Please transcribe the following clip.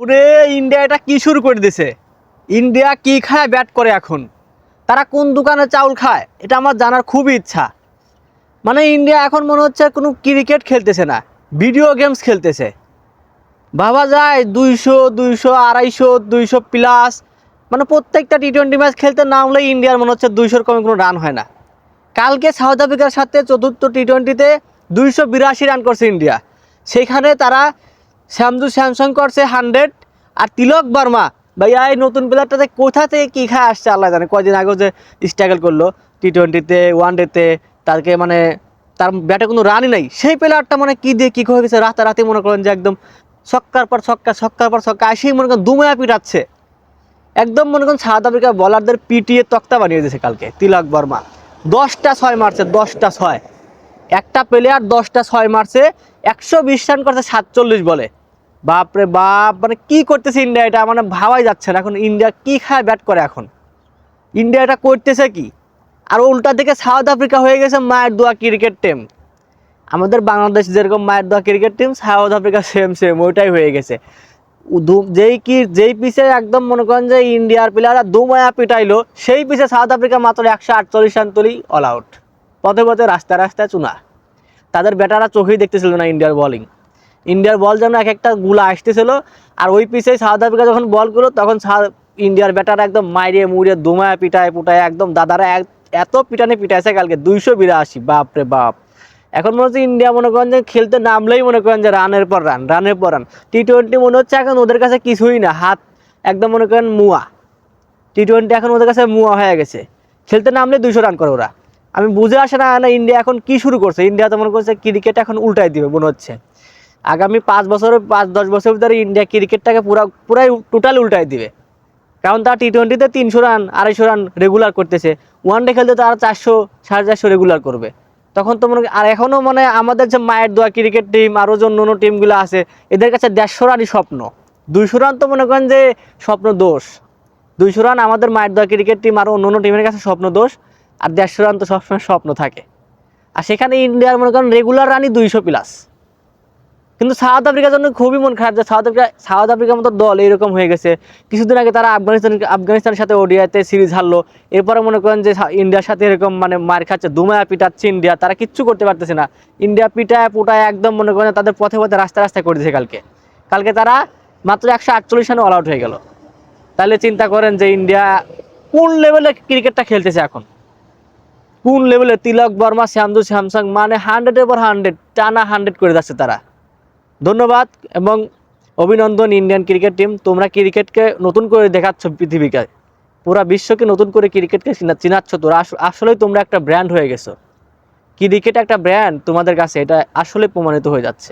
পুরে ইন্ডিয়া এটা কি শুরু করে দিছে? ইন্ডিয়া কি খায় ব্যাট করে এখন? তারা কোন দোকানে চাউল খায়? এটা আমার জানার খুবই ইচ্ছা। মানে ইন্ডিয়া এখন মনে হচ্ছে কোনো ক্রিকেট খেলতেছে না ভিডিও গেমস খেলতেছে। ভাবা যায়, দুইশো দুইশো, আড়াইশো, দুইশো প্লাস মানে প্রত্যেকটা টি টোয়েন্টি ম্যাচ খেলতে নামলে ইন্ডিয়ার মনে হচ্ছে দুইশোর কমে কোনো রান হয় না। কালকে সাউথ আফ্রিকার সাথে চতুর্থ টি টোয়েন্টিতে দুইশো বিরাশি রান করছে ইন্ডিয়া সেখানে তারা শ্যামদু স্যামসং করছে হান্ড্রেড। আর তিলক বর্মা, ভাইয়া, এই নতুন প্লেয়ারটাতে কোথা থেকে কী খায় আসছে আল্লাহ জানে। কয়দিন আগেও যে স্ট্রাগল করল টি টোয়েন্টিতে ওয়ান ডেতে তাকে মানে তার ব্যাটে কোনো রানই নাই। সেই প্লেয়ারটা মানে কী দিয়ে কী হয়ে গেছে রাতারাতি মনে করেন যে একদম ছক্কার পর ছক্কা, ছক্কার পর ছক্কা আসেই মনে করেন দুময়া পিটাচ্ছে। একদম মনে করেন সাউথ আফ্রিকা বলারদের পিটিয়ে তক্তা বানিয়ে দিয়েছে কালকে, তিলক বর্মা। দশটা ছয় মারছে, দশটা ছয়। একটা প্লেয়ার দশটা ছয় মারছে, একশো বিশ রান করছে সাতচল্লিশ বলে। বাপরে বাপ মানে কি করতেছে ইন্ডিয়া এটা? মানে ভাবাই যাচ্ছে না। এখন ইন্ডিয়া কি খায়, ব্যাট করে এখন? ইন্ডিয়া এটা করতেছে কি? আর উল্টা দিকে সাউথ আফ্রিকা হয়ে গেছে মায়ের দোয়া ক্রিকেট টিম আমাদের বাংলাদেশ যেরকম মায়ের দোয়া cricket team South Africa same same ওইটাই হয়ে গেছে। যেই কি, যেই পিছে একদম মনে করেন যে ইন্ডিয়ার প্লেয়াররা দু মায়া পিটাইলো, সেই পিছে সাউথ আফ্রিকা মাত্র একশো আটচল্লিশ রান তুলি অল আউট পথে পথে রাস্তায় রাস্তায় চুনা। তাদের ব্যাটাররা চোখেই দেখতেছিল না ইন্ডিয়ার বলিং ইন্ডিয়ার বল যেন এক একটা গুলা আসতেছিল, আর ওই পিছে সাউথ আফ্রিকা যখন বল করল, তখন ইন্ডিয়ার ব্যাটার একদম মাইরে মুড়িয়ে দুমায়া পিটায় পুটায়, একদম দাদারা এক- এত পিটানে পিটাইছে কালকে, দুইশো বিরাশি, বাপরে বাপ। এখন মনে হচ্ছে ইন্ডিয়া মনে করেন যে খেলতে নামলেই মনে করেন যে রানের পর রান, রানের পর রান। টি টোয়েন্টি মনে হচ্ছে এখন ওদের কাছে কিছুই না, হাত একদম মনে করেন মুয়া। টি টোয়েন্টি এখন ওদের কাছে মুয়া হয়ে গেছে। খেলতে নামলে দুইশো রান করে ওরা। আমি বুঝে আসে না ইন্ডিয়া এখন কি শুরু করছে? ইন্ডিয়া তো মনে করছে ক্রিকেট এখন উল্টাই দিবে, মনে হচ্ছে। আগামী পাঁচ বছর, পাঁচ, দশ বছর ভিতরে ইন্ডিয়া ক্রিকেটটাকে পুরা, পুরাই টোটাল উল্টাই দিবে। কারণ তারা টি টোয়েন্টিতে তিনশো রান আড়াইশো রান রেগুলার করতেছে। ওয়ান ডে খেলতে তারা চারশো, সাড়ে চারশো রেগুলার করবে। তখন তো মনে, আর এখনও মানে আমাদের যে মায়ের দোয়া ক্রিকেট টিম আরও যে অন্য টিমগুলো আছে, এদের কাছে দেড়শো রানই স্বপ্ন। দুইশো রান তো মনে করেন যে স্বপ্ন দোষ। দুইশো রান আমাদের মায়ের দোয়া ক্রিকেট টিম আরও অন্য টিমের কাছে স্বপ্ন দোষ। আর দেড়শো রান তো সবসময় স্বপ্ন থাকে। আর সেখানে ইন্ডিয়ার মনে করেন রেগুলার রানই দুইশো প্লাস কিন্তু সাউথ আফ্রিকার জন্য খুবই মন খারাপ যে সাউথ আফ্রিকা সাউথ আফ্রিকার মতো দল এরকম হয়ে গেছে। কিছুদিন আগে তারা আফগানিস্তান আফগানিস্তানের সাথে ওডিআইতে সিরিজ হারলো। এরপরে মনে করেন যে ইন্ডিয়ার সাথে এরকম মানে মার খাচ্ছে দুমায়া পিটাচ্ছে ইন্ডিয়া। তারা কিচ্ছু করতে পারতেছে না। ইন্ডিয়া পিটায়, পুটায় একদম মনে করেন তাদের পথে পথে রাস্তা রাস্তায় করে দিয়েছে কালকে। কালকে তারা মাত্র একশো আটচল্লিশ রানে অল আউট হয়ে গেল। তাহলে চিন্তা করেন যে ইন্ডিয়া কোন লেভেলে ক্রিকেটটা খেলতেছে এখন? কোন লেভেলে তিলক বর্মা শ্যামদু স্যামসাং মানে হান্ড্রেডের পর হান্ড্রেড টানা হান্ড্রেড করে যাচ্ছে তারা। ধন্যবাদ এবং অভিনন্দন ইন্ডিয়ান ক্রিকেট টিম। তোমরা ক্রিকেটকে নতুন করে দেখাচ্ছ পৃথিবীকে। পুরা বিশ্বকে নতুন করে ক্রিকেটকে চিনাচ্ছ তোরা। আস- আসলেই তোমরা একটা ব্র্যান্ড হয়ে গেছো। ক্রিকেট একটা ব্র্যান্ড তোমাদের কাছে। এটা আসলে প্রমাণিত হয়ে যাচ্ছে।